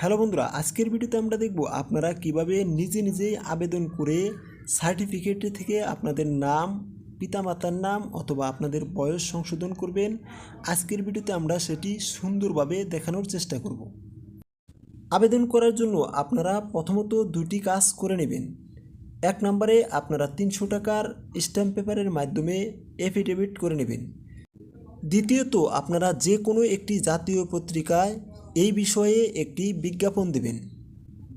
Hello বন্ধুরা, আজকের ভিডিওতে আমরা দেখব আপনারা কীভাবে নিজে নিজেই আবেদন করে সার্টিফিকেট থেকে আপনাদের নাম, পিতামাতার নাম অথবা আপনাদের বয়স সংশোধন করবেন। আজকের ভিডিওতে আমরা সেটি সুন্দরভাবে দেখানোর চেষ্টা করব। আবেদন করার জন্য আপনারা প্রথমত দুটি কাজ করে নেবেন। এক নম্বরে আপনারা তিনশো টাকার স্ট্যাম্প পেপারের মাধ্যমে এফিডেভিট করে নেবেন। দ্বিতীয়ত, আপনারা যে কোনো একটি জাতীয় পত্রিকায় এই বিষয়ে একটি বিজ্ঞাপন দেবেন।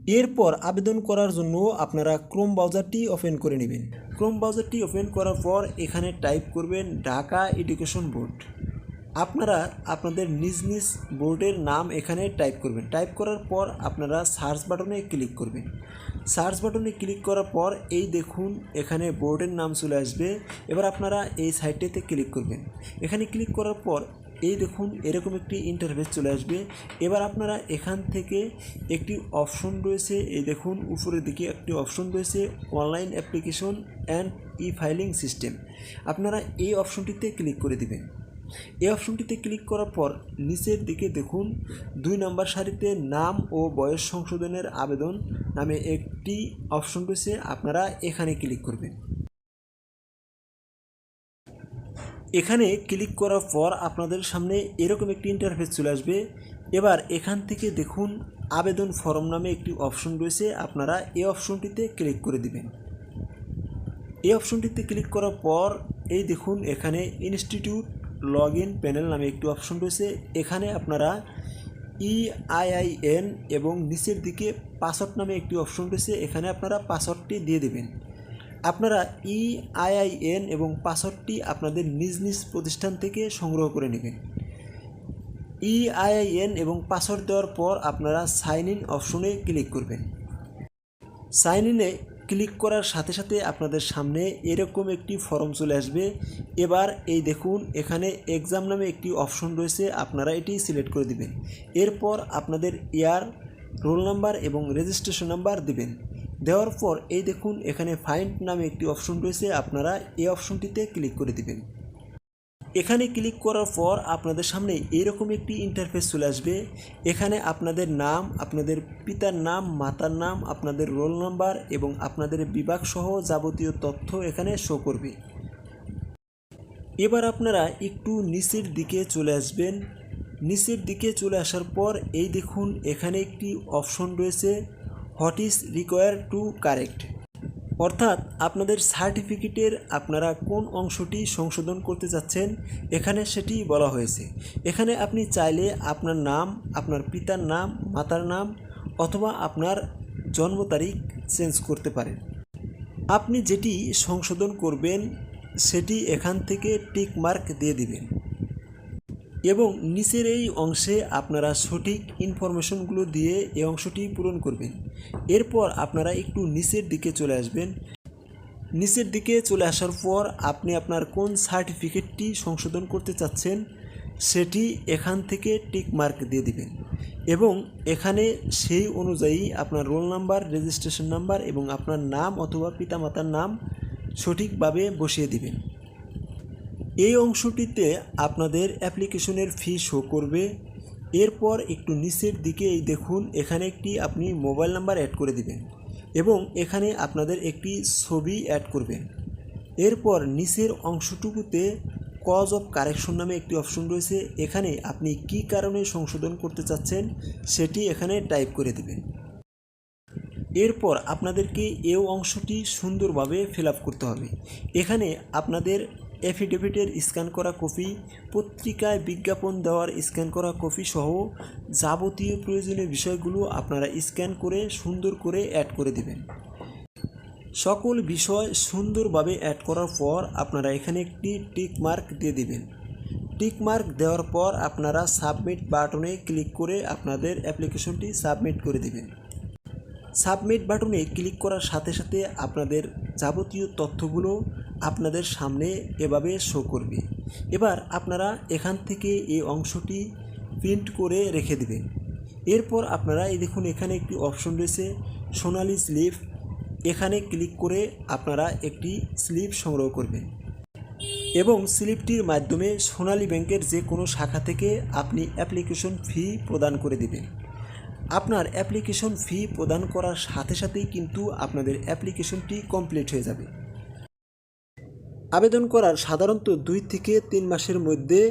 এরপর আবেদন করার জন্য আপনারা ক্রোম ব্রাউজারটি ওপেন করে নেবেন। ক্রোম ব্রাউজারটি ওপেন করার পর এখানে টাইপ করবেন ঢাকা এডুকেশন বোর্ড আপনারা আপনাদের নিজ নিজ বোর্ডের নাম এখানে টাইপ করবেন। টাইপ করার পর আপনারা সার্চ বাটনে ক্লিক করবেন। সার্চ বাটনে ক্লিক করার পর এই দেখুন এখানে বোর্ডের নাম চলে আসবে। এবার আপনারা এই সাইটটিতে ক্লিক করবেন। এখানে ক্লিক করার পর এই দেখুন, এরকম একটি ইন্টারফেস চলে আসবে। এবার আপনারা এখান থেকে একটি অপশন রয়েছে। এই দেখুন, উপরের দিকে একটি অপশন রয়েছে online application and e filing system আপনারা এই অপশনটিতে ক্লিক করে দিবেন। এই অপশনটিতে ক্লিক করার পর নিচের দিকে দেখুন, দুই নম্বর সারিতে নাম ও বয়স সংশোধনের আবেদন নামে একটি অপশন রয়েছে। আপনারা এখানে ক্লিক করবেন। এখানে ক্লিক করার পর আপনাদের সামনে এরকম একটি ইন্টারফেস চলে আসবে। এবার এখান থেকে দেখুন আবেদন ফর্ম নামে একটি অপশন রয়েছে। আপনারা এই অপশনটিতে ক্লিক করে দিবেন। এই অপশনটিতে ক্লিক করার পর এই দেখুন এখানে ইনস্টিটিউট লগ ইন প্যানেল নামে একটি অপশন রয়েছে। এখানে আপনারা ইআইআইএন এবং নিচের দিকে পাসওয়ার্ড নামে একটি অপশন রয়েছে। এখানে আপনারা পাসওয়ার্ডটি দিয়ে দেবেন। আপনারা ইআইআইএন এবং পাসওয়ার্ডটি আপনাদের নিজ নিজ প্রতিষ্ঠান থেকে সংগ্রহ করে নেবেন। ইআইআইএন এবং পাসওয়ার্ড দেওয়ার পর আপনারা সাইন ইন অপশনে ক্লিক করবেন। সাইন ইনে ক্লিক করার সাথে সাথে আপনাদের সামনে এরকম একটি ফর্ম চলে আসবে। এবার এই দেখুন, এখানে এক্সাম নামে একটি অপশন রয়েছে, আপনারা এটি সিলেক্ট করে দিবেন। এরপর আপনাদের ইয়ার, রোল নাম্বার এবং রেজিস্ট্রেশন নাম্বার দিবেন। দেওয়ার পর এই দেখুন, এখানে ফাইন্ড নামে একটি অপশন রয়েছে, আপনারা এই অপশনটিতে ক্লিক করে দিবেন। এখানে ক্লিক করার পর আপনাদের সামনে এরকম একটি ইন্টারফেস চলে আসবে। এখানে আপনাদের নাম, আপনাদের পিতার নাম, মাতার নাম, আপনাদের রোল নাম্বার এবং আপনাদের বিভাগ সহ যাবতীয় তথ্য এখানে শো করবে। এবার আপনারা একটু নিচের দিকে চলে আসবেন। নিচের দিকে চলে আসার পর এই দেখুন, এখানে একটি অপশন রয়েছে what is require to correct অর্থাৎ আপনাদের সার্টিফিকেটের আপনারা কোন অংশটি সংশোধন করতে চাচ্ছেন এখানে সেটি বলা হয়েছে। এখানে আপনি চাইলে আপনার নাম, আপনার পিতার নাম, মাতার নাম অথবা আপনার জন্ম তারিখ চেঞ্জ করতে পারেন। আপনি যেটি সংশোধন করবেন, সেটি এখান থেকে টিক মার্ক দিয়ে দিবেন। এবং নিচের এই অংশে আপনারা সঠিক ইনফরমেশনগুলো দিয়ে এই অংশটি পূরণ করবেন। এরপর আপনারা একটু নিচের দিকে চলে আসবেন। নিচের দিকে চলে আসার পর আপনি আপনার কোন সার্টিফিকেটটি সংশোধন করতে চাচ্ছেন, সেটি এখান থেকে টিক মার্ক দিয়ে দিবেন এবং এখানে সেই অনুযায়ী আপনার রোল নাম্বার রেজিস্ট্রেশন নাম্বার এবং আপনার নাম অথবা পিতামাতার নাম সঠিকভাবে বসিয়ে দিবেন। এই অংশটিতে আপনাদের অ্যাপ্লিকেশনের ফি শো করবে। এরপর একটু নিচের দিকে এই দেখুন, এখানে একটি আপনি মোবাইল নাম্বার অ্যাড করে দিবেন এবং এখানে আপনাদের একটি ছবি অ্যাড করবেন। এরপর নিচের অংশটুকুতে কজ অফ কারেকশন নামে একটি অপশন রয়েছে। এখানে আপনি কি কারণে সংশোধন করতে চাচ্ছেন সেটি এখানে টাইপ করে দেবেন। এরপর আপনাদেরকে এও অংশটি সুন্দরভাবে ফিল করতে হবে। এখানে আপনাদের এফিডেভিটের স্ক্যান করা কপি, পত্রিকায় বিজ্ঞাপন দেওয়ার স্ক্যান করা কপি সহ যাবতীয় প্রয়োজনীয় বিষয়গুলো আপনারা স্ক্যান করে, সুন্দর করে অ্যাড করে দেবেন। সকল বিষয় সুন্দরভাবে অ্যাড করার পর আপনারা এখানে একটি টিক মার্ক দিয়ে দিবেন। টিক মার্ক দেওয়ার পর আপনারা সাবমিট বাটনে ক্লিক করে আপনাদের অ্যাপ্লিকেশনটি সাবমিট করে দিবেন। সাবমিট বাটনে ক্লিক করার সাথে সাথে আপনাদের যাবতীয় তথ্যগুলো আপনাদের সামনে এভাবে শো করবে। এবার আপনারা এখান থেকে এই অংশটি প্রিন্ট করে রেখে দেবেন। এরপর আপনারা এই দেখুন এখানে একটি অপশন রয়েছে, সোনালি স্লিপ এখানে ক্লিক করে আপনারা একটি স্লিপ সংগ্রহ করবেন। এবং স্লিপটির মাধ্যমে সোনালী ব্যাংকের যে কোনো শাখা থেকে আপনি অ্যাপ্লিকেশন ফি প্রদান করে দেবেন। আপনার অ্যাপ্লিকেশন ফি প্রদান করার সাথে সাথেই কিন্তু আপনাদের অ্যাপ্লিকেশনটি কমপ্লিট হয়ে যাবে। আবেদন করার সাধারণত দুই থেকে তিন মাসের মধ্যে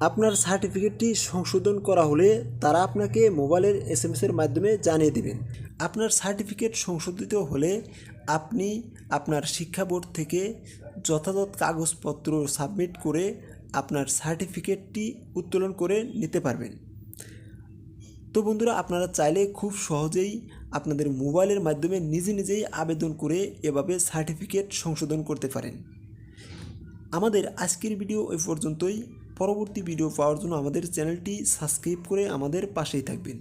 আপনার সার্টিফিকেটটি সংশোধন করা হলে তারা আপনাকে মোবাইলের এস এম এর মাধ্যমে জানিয়ে দেবেন। আপনার সার্টিফিকেট সংশোধিত হলে আপনি আপনার শিক্ষা বোর্ড থেকে যথাযথ কাগজপত্র সাবমিট করে আপনার সার্টিফিকেটটি উত্তোলন করে নিতে পারবেন। তো বন্ধুরা, আপনারা চাইলে খুব সহজেই আপনাদের মোবাইলের মাধ্যমে নিজে নিজেই আবেদন করে এভাবে সার্টিফিকেট সংশোধন করতে পারেন। আমাদের আজকের ভিডিও ওই পর্যন্তই। পরবর্তী ভিডিও পাওয়ার জন্য আমাদের চ্যানেলটি সাবস্ক্রাইব করে আমাদের পাশেই থাকবেন।